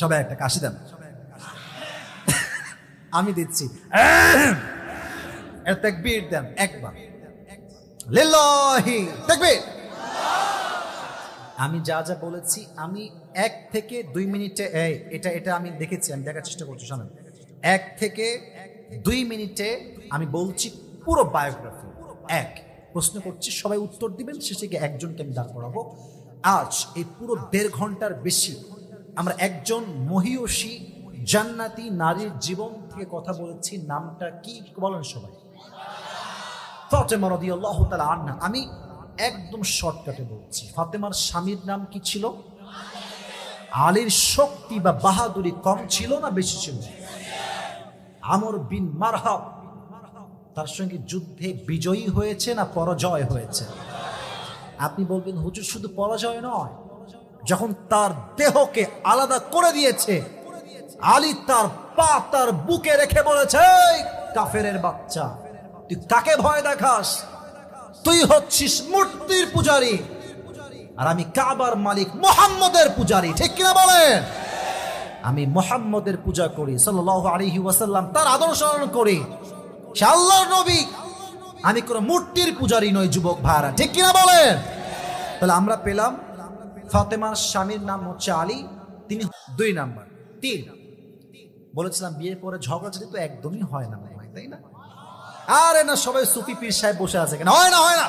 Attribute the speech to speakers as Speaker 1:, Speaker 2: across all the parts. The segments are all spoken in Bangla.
Speaker 1: সবাই একটা কাশি দেন। আমি দিচ্ছি। তাকবীর দেন একবার। তাকবীর! আমি যা যা বলেছি আমি এক থেকে দুই মিনিটে এটা এটা আমি দেখেছি আমি দেখার চেষ্টা করছি শোনেন। এক থেকে দুই মিনিটে আমি বলছি পুরো বায়োগ্রাফি। এক প্রশ্ন করছি সবাই উত্তর দিবেন শেষে গিয়ে একজনকে আমি দাঁড় করাবো। আজ এই পুরো দেড় ঘণ্টার বেশি আমরা একজন মহিয়সী জান্নাতি নারীর জীবন থেকে কথা বলেছি, নামটা কি বলেন সবাই? ফাতেমা রাদিয়াল্লাহু তাআলা আনহা। আমি একদম শর্টকাটে বলছি। ফাতেমার স্বামীর নাম কি ছিল? আলীর শক্তি বা বাহাদুরি কম ছিল না বেশি ছিল? আমর বিন মারহাব, তার সঙ্গে যুদ্ধে বিজয়ী হয়েছে না পরাজয় হয়েছে? আপনি বলবেন, হুজুর, শুধু পরাজয় নয় যখন তার দেহকে আলাদা করে দিয়েছে, আলী তার পা তার বুকে রেখে বলেছে, "এই কাফেরের বাচ্চা, তুই কাকে ভয় দেখাস? তুই হচ্ছিস মূর্তির পূজারী আর আমি কাবার মালিক মোহাম্মদের পূজারী, ঠিক কিনা বলেন? আমি মোহাম্মদের পূজা করি, সাল্লাল্লাহু আলাইহি ওয়াসাল্লাম তার আদর্শ করি। সে নবী। আমি কোনো মূর্তির পূজারী নই, যুবক ভাইরা ঠিক কিনা বলেন? তাহলে আমরা পেলাম ফাতেমার স্বামীর নাম হচ্ছে আলী, তিনি দুই নাম্বার। তিন। বলেছিলাম, বিয়ের পরে ঝগড়াঝাটি তো একদমই হয় না হয় তাই না? আরে না, সবাই সুফি পীর সাহেব বসে আছে কেন? হয় না হয় না।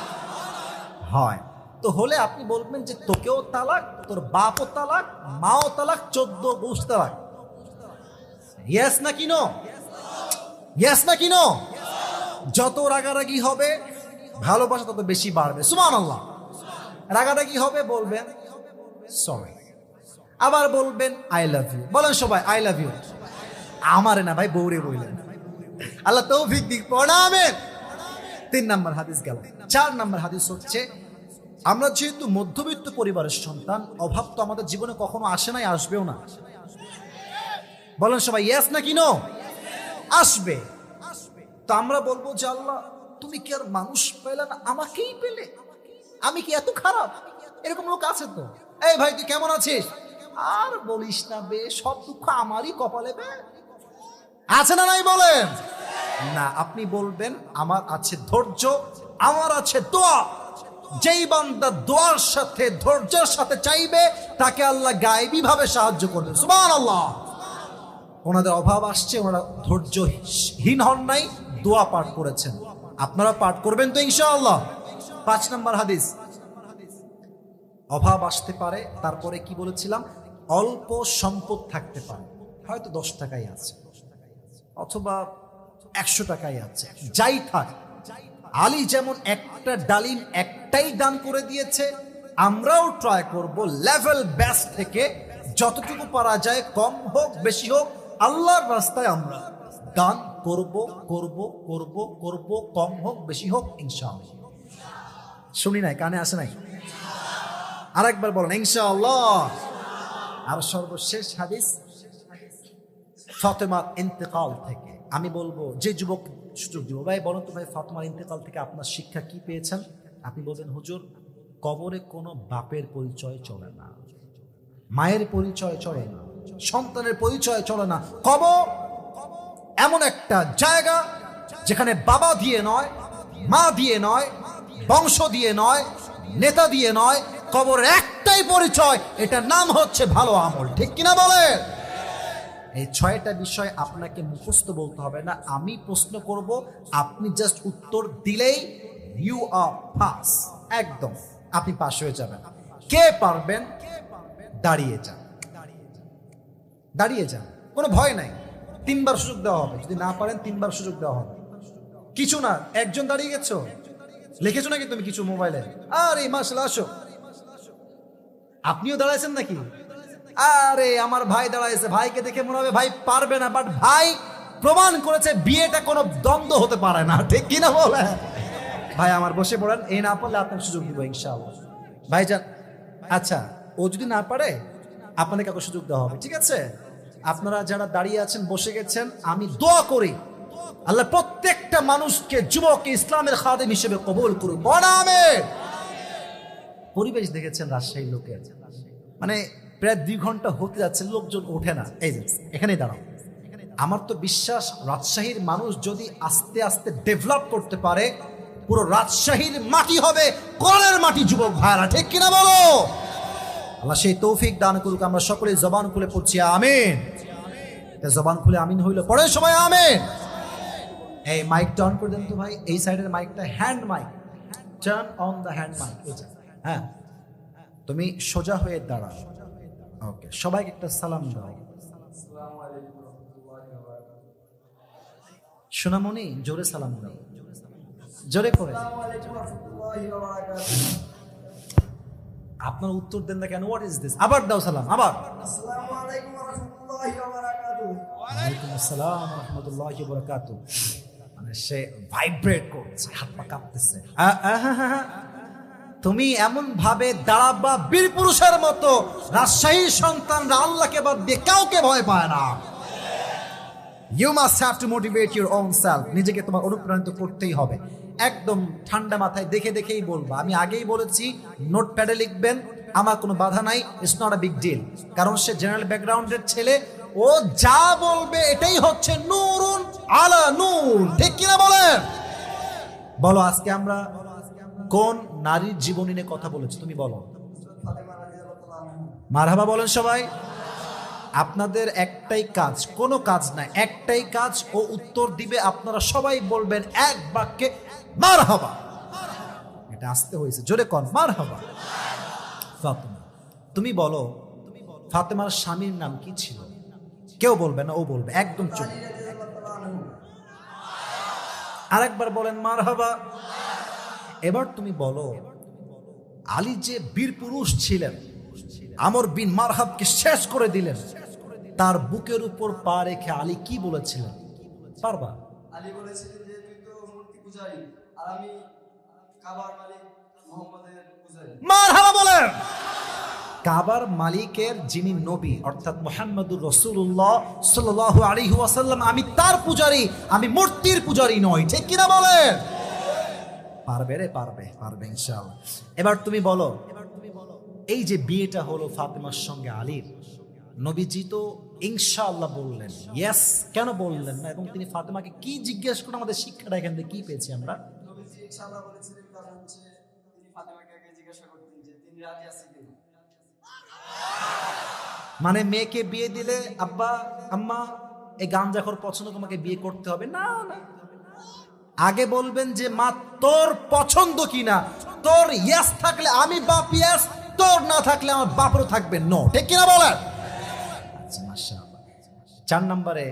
Speaker 1: হয়। তো হলে আপনি বলবেন যে তোকেও তালাক, তোর বাপও তালাক, মাও তালাক, চোদ্দ গোস তালাক। ইয়েস না কিনো ইয়েস না কিনো যত রাগারাগি হবে, ভালোবাসা তত বেশি বাড়বে। সুমান আল্লাহ রাগারাগি হবে, বলবেন সরি আবার বলবেন আই লাভ ইউ বলেন সবাই আই লাভ ইউ আমারে না ভাই বৌরে বললেন আল্লাহ তৌফিক দিক পড়াবেন তিন নাম্বার হাদিস গেল। চার নাম্বার হাদিস হচ্ছে, আমরা যেহেতু মধ্যবিত্ত পরিবারের সন্তান, অভাব তো আমাদের জীবনে কখনো আসে নাই, আসবেও না। বলেন সবাই ইয়েস না কিনো আসবে। তো আমরা বলব যে, আল্লাহ, তুমি কি আর মানুষ পেলে না? আমাকেই পেলে। আমি কি এত খারাপ? এরকম লোক আছে তো। এই ভাই, তুই কেমন আছিস? আর বলিস না বে, সব দুঃখ আমারই কপালে বে। আছে না নাই বলেন? না, আপনি বলবেন, আমার আছে ধৈর্য, আমার আছে দোয়া। যেই বান্দা দোয়ার সাথে, ধৈর্যের সাথে চাইবে, তাকে আল্লাহ গায়েবী ভাবে সাহায্য করবে। সুবহান আল্লাহ ওনাদের অভাব আসছে, ওনারা ধৈর্যহীন হন নাই, দোয়া পাঠ করেছেন। আপনারা পাঠ করবেন তো ইনশাআল্লাহ। পাঁচ নম্বর হাদিস। অভাব আসতে পারে, তারপরে কি বলেছিলাম? অল্প সম্পদ থাকতে পারে। হয়তো দশ টাকাই আছে, অথবা একশো টাকাই আছে, যাই থাক। আলী যেমন একটা ডালিম একটাই দান করে দিয়েছে, আমরাও ট্রাই করব লেভেল ব্যাস থেকে। যতটুকু পারা যায়, কম হোক, বেশি হোক, আল্লাহর রাস্তায় আমরা দান করব করব করব করব, কম হোক, বেশি হোক, ইনশাআল্লাহ। শুনি নাই, কানে আসে নাই? আরেকবার বলেন, ইনশাআল্লাহ। আর সর্বশেষ হাদিস, ফাতেমার ইন্তেকাল থেকে। আমি বলব, যে যুবক সুযোগ দিব ভাই বলুন তো ভাই, ফাতেমার ইন্তেকাল থেকে আপনার শিক্ষা কি পেয়েছেন? আপনি বলবেন, হুজুর, কবরে কোনো বাপের পরিচয় চলে না, মায়ের পরিচয় চলে না, সন্তানের পরিচয় চলে না। কবর এমন একটা জায়গা যেখানে বাবা দিয়ে নয়, মা দিয়ে নয়, বংশ দিয়ে নয়, নেতা দিয়ে নয় কবরের একটাই পরিচয়, এটার নাম হচ্ছে ভালো আমল। ঠিক কিনা বলে? এই ছয়টা বিষয় আপনাকে মুখস্থ বলতে হবে না, আমি প্রশ্ন করব, আপনি জাস্ট উত্তর দিলেই ইউ আর পাস একদম, আপনি পাশ হয়ে যাবেন। কে পারবেন? দাঁড়িয়ে যান। দাঁড়িয়ে যান, কোনো ভয় নাই। তিনবার সুযোগ দেওয়া হবে, যদি না পারেন তিনবার সুযোগ দেওয়া হবে। কিছু না, একজন দাঁড়িয়ে গেছো? লিখেছো নাকি তুমি কিছু মোবাইলে? আরে মাসলা আসো। আপনিও দাঁড়াইছেন নাকি? আরে, আমার ভাই দাঁড়াইছে। ভাইকে দেখে মনে হবে ভাই পারবে না বাট ভাই প্রমাণ করেছে বিয়েটা কোনো দ্বন্দ্ব হতে পারে না। ঠিক কিনা বলে? ভাই, আমার বসে পড়েন। এই না পারলে আপনার সুযোগ দিব, ইনশাআল্লাহ। ভাইজান আচ্ছা ও যদি না পারে আপনাদের কাউকে সুযোগ দেওয়া হবে, ঠিক আছে? আপনারা যারা দাঁড়িয়ে আছেন, বসে গেছেন, আমি দোয়া করি আল্লাহ প্রত্যেকটা মানুষকে, যুবককে, ইসলামের খাদেম হিসেবে কবল করুন বনামে পরিবেশ দেখেছেন রাজশাহী লোকের। মানে প্রায় দুই ঘণ্টা হতে যাচ্ছে, লোকজন ওঠে না। এই যে, এখানেই দাঁড়াও। আমার তো বিশ্বাস, রাজশাহীর মানুষ যদি আস্তে আস্তে ডেভেলপ করতে পারে, পুরো রাজশাহীর মাটি হবে কলের মাটি, যুবক ভাইরা ঠিক কিনা বলো? আল্লাহ সেই তৌফিক দান করুক, আমরা সকলে জবান খুলে পড়ছি, আমিন। জবান খুলে আমিন হইল পরে সবাই আমিন। এই মাইক টার্ন করে দেন তো ভাই, এই সাইডের মাইকটা hand mic turn on the hand mic হ্যাঁ। তুমি সোজা হয়ে দাঁড়াও। ওকে সবাইকে একটা সালাম দাও। সোনামণি জোরে সালাম দাও। জোরে করে। আপনার উত্তর দেন না কেন? হোয়াট ইজ দিস আবার দাও সালাম আবার। আসসালাম মানে সে ভাইব্রেট করছে হাত পা কাঁপতেছে। আ, আ, হা, হা, হা। তুমি এমন ভাবে দাঁড়াবা বীর পুরুষের মতো রাজশাহীর সন্তানরা আল্লাহকে বাদ দিয়ে কাউকে ভয় পায় না। You must have to motivate your own self নিজেকে তোমার অনুপ্রাণিত করতেই হবে। একদম ঠান্ডা মাথায় দেখে দেখেই বলব। আমি আগেই বলেছি নোট প্যাডে লিখবেন, আমার কোনো বাধা নাই it's not a big deal কারণ সে জেনারেল ব্যাকগ্রাউন্ডের ছেলে, ও যা বলবে এটাই হচ্ছে নুরুন আলা নূর। ঠিক কিনা বলেন? বলো আজকে আমরা কোন নারীর জীবনী নিয়ে কথা বলেছি, তুমি বলো। মারহাবা বলেন সবাই। আপনাদের একটাই কাজ, কোনো কাজ না, একটাই কাজ ও উত্তর দিবে, আপনারা সবাই বলবেন এক বাক্যে মার এটা আসতে হয়েছে, জোরে কন মার ফাতেমা, তুমি বলো, ফাতেমার স্বামীর নাম কি ছিল? কেউ বলবে না, ও বলবে, একদম চুপ। আরেকবার বলেন মার হবা এবার তুমি বলো আলী যে বীর পুরুষ ছিলেন আমর বিন মারহাবকে শেষ করে দিলেন তার বুকের উপর পা রেখে আলী কি বলেছিলেন? পারবা?
Speaker 2: আলী বলেছিলেন যে তুই তো মূর্তি পূজারি আর আমি কাবার মালিক মোহাম্মদের পূজারি।
Speaker 1: মারহাবা বলেন! কাবার মালিকের যিনি নবী অর্থাৎ মোহাম্মদুর রসুল্লাহ সাল্লাহ আলী ওয়াসাল্লাম আমি তার পূজারি আমি মূর্তির পূজারি নই ঠিক কিনা বলেন? পারবে রে পারবে পারবে ইনশাআল্লাহ। এবার তুমি বলো এই যে বিয়েটা হলো ফাতেমার সঙ্গে আলীর নবীজি তো ইনশাআল্লাহ বললেন ইয়েস কেন বললেন না? এবং তিনি ফাতেমাকে কি জিজ্ঞেস করে আমাদের শিক্ষাটা এখান থেকে কি পেয়েছি আমরা? মানে মেয়েকে বিয়ে দিলে আব্বা আম্মা এই গাঞ্জাখর পছন্দ তোমাকে বিয়ে করতে হবে? না না। আগে বলবেন যে মা তোর পছন্দ কিনা? তোর ইয়াস থাকলে আমি বাপ ইয়াস তোর না থাকলে আমার বাপরও থাকবে নো ঠিক কিনা বলেন? আচ্ছা, চার নম্বরে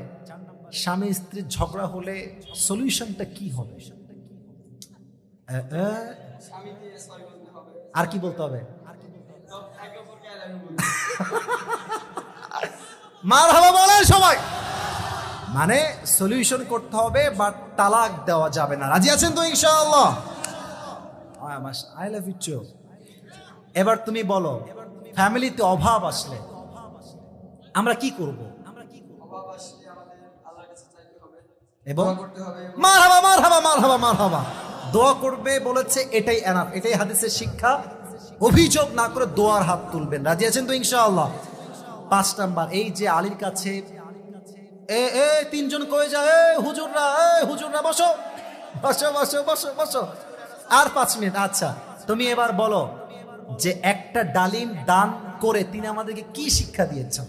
Speaker 1: স্বামী স্ত্রীর ঝগড়া হলে সলিউশনটা কি হবে? আর কি বলতে হবে? মার হাবা বলে সবাই। মানে সলিউশন করতে হবে বাট তালাক দেওয়া যাবে না। রাজি আছেন তো ইনশাআল্লাহ? আই লাভ ইউ এবার তুমি বলো ফ্যামিলিতে অভাব আসলে আমরা কি করব? এবং মার হাবা মার হাবা মার হাবা মার হাবা দোয়া করবে বলেছে, এটাই এনাফ এটাই হাদিসের শিক্ষা। অভিযোগ না করে দোয়ার হাত তুলবেন। রাজি আছেন তো ইনশাআল্লাহ? পাঁচ নাম্বার, এই যে আলীর কাছে এ এ, তিনজন কয়ে যায়, এ, হুজুররা এ, হুজুররা, বসো। বসো বসো বসো বসো। আর পাঁচ মিনিট আচ্ছা তুমি এবার বলো যে একটা ডালিম দান করে তিনি আমাদেরকে কি শিক্ষা দিয়েছেন?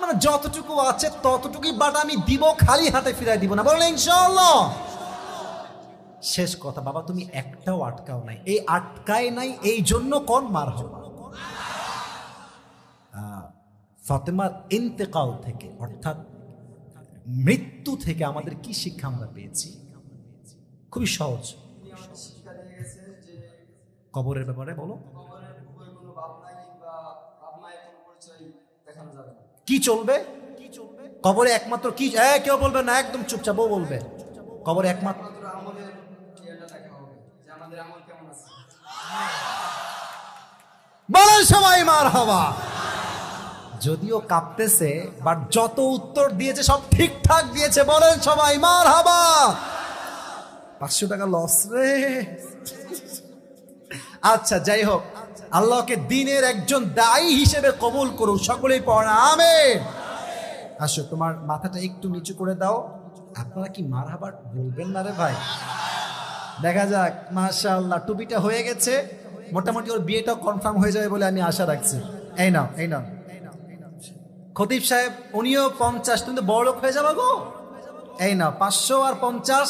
Speaker 1: মানে যতটুকু আছে ততটুকুই বাট আমি দিব, খালি হাতে ফিরাই দিব না। বলেন ইনশাআল্লাহ। শেষ কথা, বাবা, তুমি একটাও আটকাও নাই। এই আটকায় নাই, এই জন্য কোন মার হবা ফাতেমার ইন্তেকাল থেকে, অর্থাৎ মৃত্যু থেকে আমাদের কি শিক্ষা আমরা পেয়েছি? খুবই সহজ। কবরের ব্যাপারে বলো। কি চলবে? কবরে একমাত্র কি কেউ বলবে না, একদম চুপচাপ বলবে। কবরে একমাত্র
Speaker 2: একমাত্র আমলের ইয়েটা দেখা আমাদের আমল কেমন আছে?
Speaker 1: বলেন সবাই মার হওয়া যদিও কাঁপতেছে বাট যত উত্তর দিয়েছে, সব ঠিকঠাক দিয়েছে। বলেন সবাই মার হাবা পাঁচশো টাকা লস রে। আচ্ছা যাই হোক। আল্লাহকে দিনের একজন দায়ী হিসেবে কবুল করুক সকলেই পড়া, আমেন। আসো, তোমার মাথাটা একটু নিচু করে দাও। আপনারা কি মার হাবার বলবেন না রে ভাই? দেখা যাক, মাশাআল্লাহ, টুপিটা হয়ে গেছে। মোটামুটি ওর বিয়েটাও কনফার্ম হয়ে যাবে বলে আমি আশা রাখছি। এই নাও এই নাও। খতিব সাহেব, উনিও পঞ্চাশ, তুমি তো বড় লোক হয়ে যাব গো। এই নাও, পাঁচশো আর পঞ্চাশ,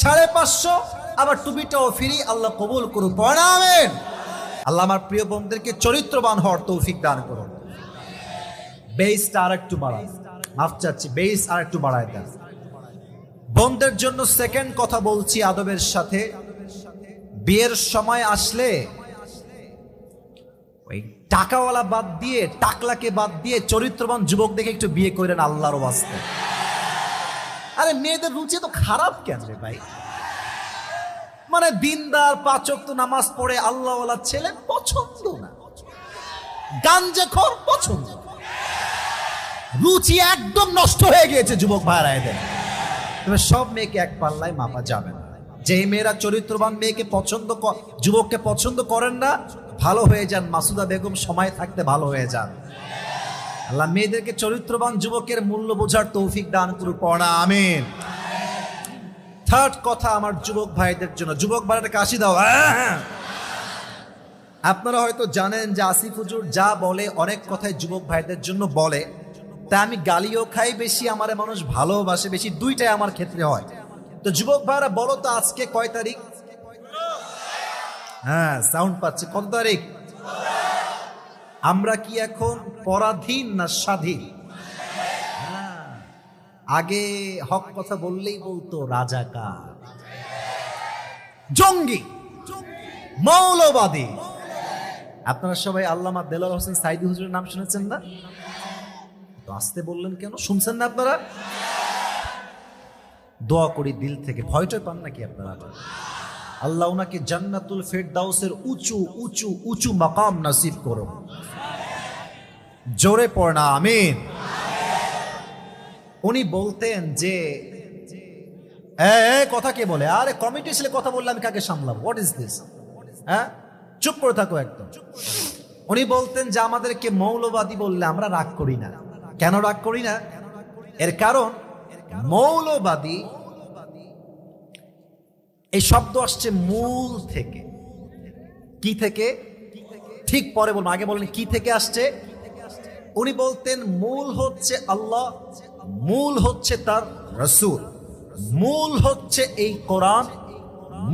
Speaker 1: সাড়ে পাঁচশো। আবার টুপিটাও ফিরি আল্লাহ কবুল করুক। পড়াবেন আল্লাহ আমার প্রিয় বোনদেরকে চরিত্রবান হওয়ার তৌফিক দান করুন। বেসটা আর একটু বাড়ায় মাফ চাচ্ছি বেস আর একটু বাড়ায় দেন। বোনদের জন্য সেকেন্ড কথা বলছি আদবের সাথে। বিয়ের সময় আসলে ওই টাকাওয়ালা বাদ দিয়ে, টাকলাকে বাদ দিয়ে চরিত্রবান যুবক দেখে একটু বিয়ে করেন আল্লাহর বাস্তে আরে মেয়েদের রুচি তো খারাপ কেন রে ভাই? মানে দিনদার, পাচক তো নামাজ পড়ে, আল্লাহওয়ালা ছেলে পছন্দ না। গাঞ্জেখোর পছন্দ রুচি একদম নষ্ট হয়ে গিয়েছে যুবক ভাইরা এদের। তবে সব মেয়েকে এক পাল্লায় মাপা যাবে না। যে মেয়েরা চরিত্রবান মেয়েকে পছন্দ যুবককে পছন্দ করেন না, ভালো হয়ে যান। মাসুদা বেগম সময় থাকতে ভালো হয়ে যান। আল্লাহ মেয়েদেরকে চরিত্রবান যুবকের মূল্য বোঝার তৌফিক দান করু পড়া, আমিন। থার্ড কথা আমার যুবক ভাইদের জন্য। যুবক ভাইটা কাশি দাও হ্যাঁ। আপনারা হয়তো জানেন যে আসিফ হুজুর যা বলে, অনেক কথাই যুবক ভাইদের জন্য বলে। তা আমি গালিও খাই বেশি আমার মানুষ ভালোবাসে বেশি দুইটাই আমার ক্ষেত্রে হয়। তো যুবক ভাইরা বলো তো আজকে কয় তারিখ? হ্যাঁ সাউন্ড পাচ্ছে। কত তারিখ? আমরা কি এখন পরাধীন না স্বাধীন? হ্যাঁ, আগে হক কথা বললেই বলতো রাজাকার। জঙ্গি। মৌলবাদী। আপনারা সবাই আল্লামা দেলার হোসেন সাইদি হুজুরের নাম শুনেছেন না? তো আসতে বললেন কেন? শুনছেন না আপনারা? দোয়া করি দিল থেকে। ভয়টা পান নাকি আপনারা? আল্লাহ ওনাকে জান্নাতুল ফেরদাউসের উঁচু উঁচু উঁচু মাকাম নাসিব করো জোরে পড়না আমিন। উনি বলতেন যে কথা কে বলে? আরে, কমিটি ছেলে কথা বললে আমি কাকে সামলাবো? হোয়াট ইজ দিস হ্যাঁ? চুপ করে থাকো একদম। উনি বলতেন যে, আমাদেরকে মৌলবাদী বললে আমরা রাগ করি না। কেন রাগ করি না? এর কারণ, মৌলবাদী এই শব্দ আসছে মূল থেকে। কি থেকে? ঠিক পরে বলব, আগে বলেন, কি থেকে আসছে? উনি বলতেন, মূল হচ্ছে আল্লাহ, মূল হচ্ছে তার রসুল, মূল হচ্ছে এই কোরআন,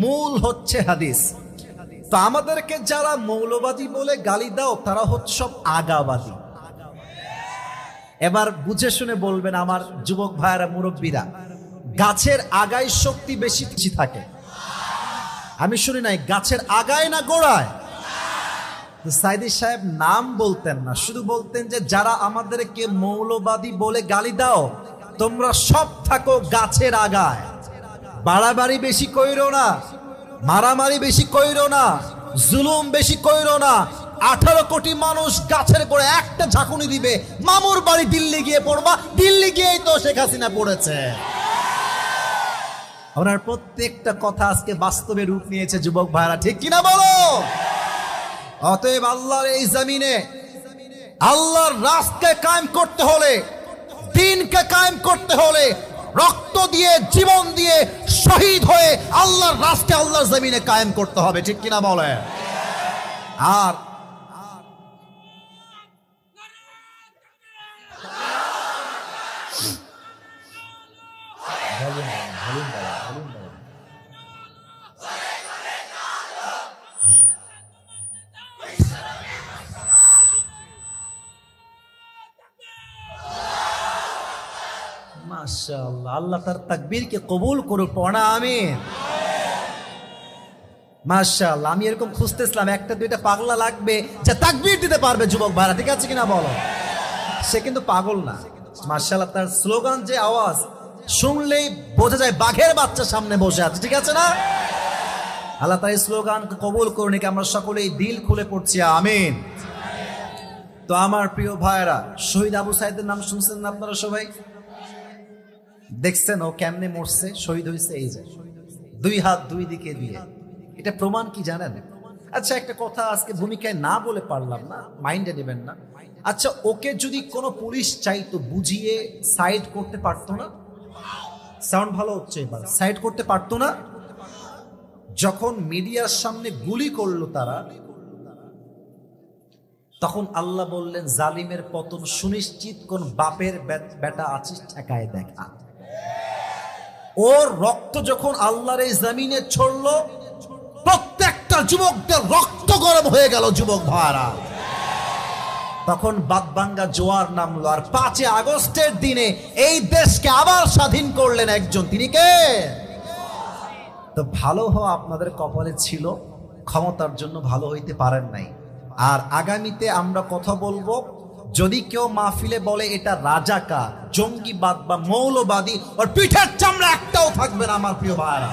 Speaker 1: মূল হচ্ছে হাদিস। তো আমাদেরকে যারা মৌলবাদী বলে গালি দাও, তারা হচ্ছে সব আগাবাদী। এবার বুঝে শুনে বলবেন আমার যুবক ভাইয়েরা, মুরব্বীরা, গাছের আগায় শক্তি বেশি বেশি থাকে। আমি শুনি নাই, গাছের আগায় না গোড়ায়? তো সাইদি সাহেব নাম বলতেন না, শুধু বলতেন যে যারা আমাদেরকে মৌলবাদী বলে গালি দাও, তোমরা সব থাকো গাছের আগায়। বাড়াবাড়ি বেশি কইরো না, মারামারি বেশি কইরো না, জুলুম বেশি কইরো না আঠারো কোটি মানুষ গাছের করে একটা ঝাঁকুনি দিবে। মামুর বাড়ি দিল্লি গিয়ে পড়বা। দিল্লি গিয়েই তো শেখ হাসিনা পড়েছে। ওনার প্রত্যেকটা কথা আজকে বাস্তবে রূপ নিয়েছে যুবক ভাইরা। ঠিক কিনা বলো? অতএব আল্লাহর এই জমিনে, আল্লাহর রাস্তাকে কায়েম করতে হলে, দিনকে কায়েম করতে হলে, রক্ত দিয়ে, জীবন দিয়ে শহীদ হয়ে আল্লাহর রাস্তাকে আল্লাহর জমিনে কায়েম করতে হবে। ঠিক কিনা বলে আর মাশাআল্লাহ, আল্লাহ তার তাকবীরকে কবুল করুক, পড়া, আমিন। মাশাআল্লাহ, আমি এরকম খুঁজতেছিলাম, একটা, দুইটা পাগলা লাগবে, যে তাকবীর দিতে পারবে যুবক ভাইরা, ঠিক আছে কিনা বলো? সে কিন্তু পাগল না। মাশাআল্লাহ, তার স্লোগান যে আওয়াজ, শুনলেই বোঝা যায় বাঘের বাচ্চা সামনে বসে আছে, ঠিক আছে না? আল্লাহ তার স্লোগান কবুল করুন আমরা সকলেই দিল খুলে পড়ছি, আমিন। তো আমার প্রিয় ভাইরা, শহীদ আবু সাইদের নাম শুনছেন না আপনারা সবাই? দেখছেন ও কেমনে মরছে? শহীদ হয়েছে এই যে। দুই হাত দুই দিকে দিয়ে। এটা প্রমাণ কি জানেন? আচ্ছা একটা কথা আজকে ভূমিকায় না বলে পারলাম না, মাইন্ডে নেবেন না। আচ্ছা ওকে যদি কোনো পুলিশ চাইতো বুঝিয়ে সাইড করতে পারতো না? সাউন্ড ভালো হচ্ছে এবার। সাইড করতে পারতো না? যখন মিডিয়ার সামনে গুলি করল তারা, তখন আল্লাহ বললেন, জালিমের পতন সুনিশ্চিত, কোন বাপের বেটা আছিস, ঠেকায় দেখা ওর রক্ত যখন আল্লাহর এই জমিনে ছড়লো, প্রত্যেকটা যুবকদের রক্ত গরম হয়ে গেল, যুবক ভাড়া তখন বাদবাঙ্গা জোয়ার নামলো, আর পাঁচই আগস্টের দিনে এই দেশকে আবার স্বাধীন করলেন একজন। তিনি কে? তো ভালো হওয়া আপনাদের কপালে ছিল, ক্ষমতার জন্য ভালো হইতে পারেন নাই। আর আগামীতে আমরা কথা বলব যদি কেউ মাহফিলে বলে এটা রাজাকা, জঙ্গিবাদ বা মৌলবাদী, ওর পিঠের চামড়া একটাও থাকবে না, আমার প্রিয় ভাইরা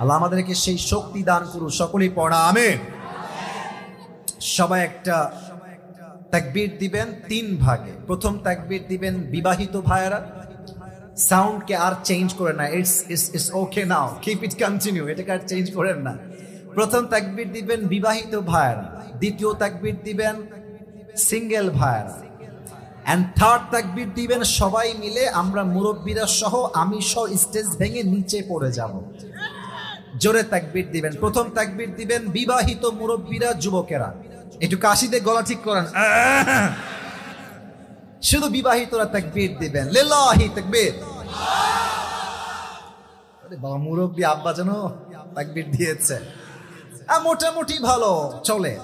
Speaker 1: আল্লাহ আমাদেরকে সেই শক্তি দান করুন সকলেই পড়া, আমেন। সবাই একটা তাকবীর দিবেন তিন ভাগে। প্রথম তাকবীর দিবেন বিবাহিত ভাইয়েরা। সাউন্ডকে আর চেঞ্জ করে না, it's it's it's okay now keep it continue এটাকে আর চেঞ্জ করেন না। প্রথম তাকবীর দিবেন বিবাহিত ভাইয়েরা। দ্বিতীয় তাকবীর দিবেন সিঙ্গেল ভাইয়েরা। অ্যান্ড থার্ড তাকবীর দিবেন সবাই মিলে, আমরা মুরব্বীরা সহ, আমি সহ স্টেজ ভেঙে নিচে পড়ে যাব। জোরে তাকবীর দিবেন। প্রথম তাকবির দিবেন বিবাহিত মুরব্বীরা, যুবকেরা। একটু কাশিতে গলা ঠিক করেন। শুধু বিবাহিতরা তাকবীর দিবেন। লিল্লাহি তাকবীর বাবা, মুরব্বী আব্বা যেন তাকবীর দিয়েছে। মোটামুটি ভালো। চলে।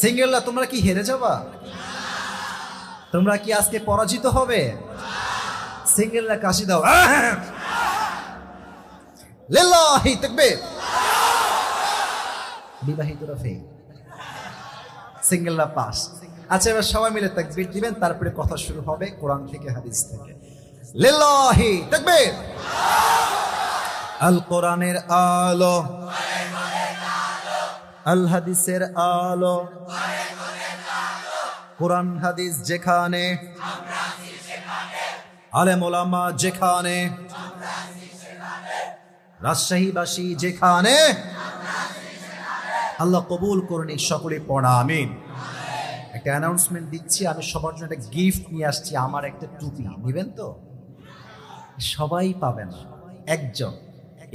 Speaker 1: সিঙ্গেলরা তোমরা কি হেরে যাবা? তোমরা কি আজকে পরাজিত হবে? সিঙ্গেলরা কাশি দাও। বিবাহিতরা ফেল। সিঙ্গেলরা পাস। আচ্ছা এবার সবাই মিলে তাকবীর দিবেন, তারপরে কথা শুরু হবে কোরআন থেকে, হাদিস থেকে। লিল্লাহি তাকবীর। আল কোরআনের আলো। আল হাদিসের আলো। কোরআন হাদিস যেখানে, আলেম ওলামা যেখানে, রাজশাহীবাসী যেখানে, আল্লাহ কবুল করুন এই সকলে পড়া আমিন। একটা অ্যানাউন্সমেন্ট দিচ্ছি, আমি সবার জন্য একটা গিফট নিয়ে আসছি, আমার একটা টুপি, নেবেন তো? সবাই পাবেন একজন।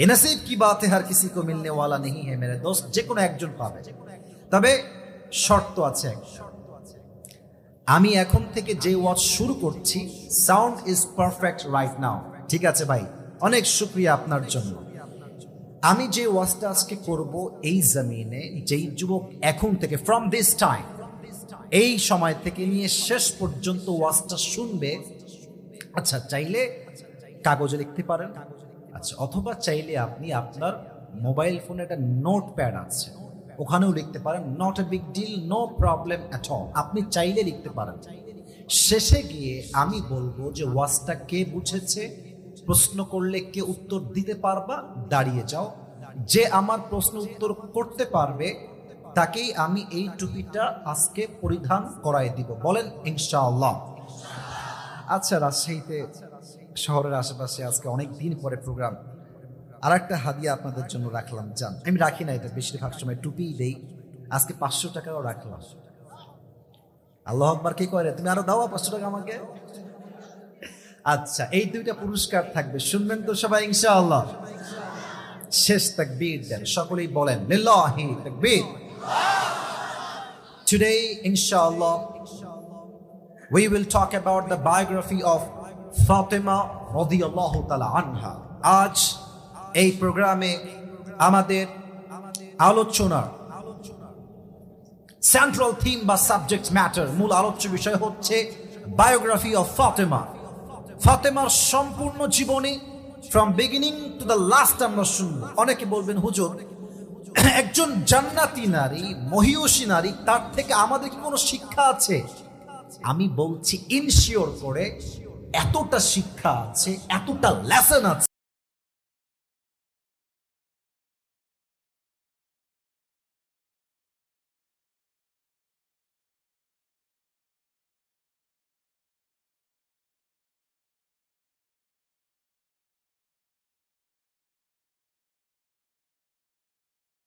Speaker 1: এনাসিব কি বাতে হার কিসি কো মিলনে ওয়ালা নেই হে মেরে দোস্ত, যে কোনো একজন পাবে। তবে শর্ত আছে একটা। আমি এখন থেকে যে ওয়াচ শুরু করছি, sound is perfect right now. ঠিক আছে ভাই? অনেক শুক্রিয়া আপনার জন্য। আমি যে ওয়াজটা আজকে করব এই জমিনে, যেই যুবক এখন থেকে ফ্রম দিস টাইম এই সময় থেকে নিয়ে শেষ পর্যন্ত ওয়াজটা শুনবে। আচ্ছা চাইলে কাগজে লিখতে পারেন। আচ্ছা অথবা চাইলে আপনি আপনার মোবাইল ফোনে একটা নোট প্যাড আছে, ওখানেও লিখতে পারেন not a big deal no problem at all আপনি চাইলে লিখতে পারেন। শেষে গিয়ে আমি বলব যে, ওয়াজটা কে বুঝেছে? প্রশ্ন করলে কে উত্তর দিতে পারবা? দাঁড়িয়ে যাও। যে আমার প্রশ্ন উত্তর করতে পারবে, তাকেই আমি এই টুপিটা আজকে পরিধান করাই দিব। বলেন, ইনশাআল্লাহ। আচ্ছা রাজশাহীতে শহরের আশেপাশে আজকে অনেক দিন পরে প্রোগ্রাম আর একটা হাদিয়া আপনাদের জন্য রাখলাম যান আমি রাখি না এটা বেশিরভাগ সময় টুপি দেই। আজকে পাঁচশো টাকাও রাখলাম। আল্লাহ আকবার কি করে তুমি আরও দাও পাঁচশো টাকা আমাকে। আচ্ছা এই দুইটা পুরস্কার থাকবে। শুনবেন তো সবাই ইনশাআল্লাহ। শেষ তাকবীর দেন। সকলেই বলেন লিল্লাহি তাকবীর। Today, inshallah, we will talk about biography of Fatima radiyallahu ta'ala anha. আজ এই প্রোগ্রামে আমাদের আলোচনার সেন্ট্রাল থিম বা সাবজেক্ট ম্যাটার মূল আলোচ্য বিষয় হচ্ছে বায়োগ্রাফি অফ ফাতেমা। ফাতেমার সম্পূর্ণ জীবনী from beginning to the last আমরা শুনব। অনেকে বলবেন, হুজুর, একজন জান্নাতি নারী মহিয়সী নারী, তার থেকে আমাদের কি কোনো শিক্ষা আছে? আমি বলছি ইনশিওর করে এতটা শিক্ষা আছে এতটা লেসন আছে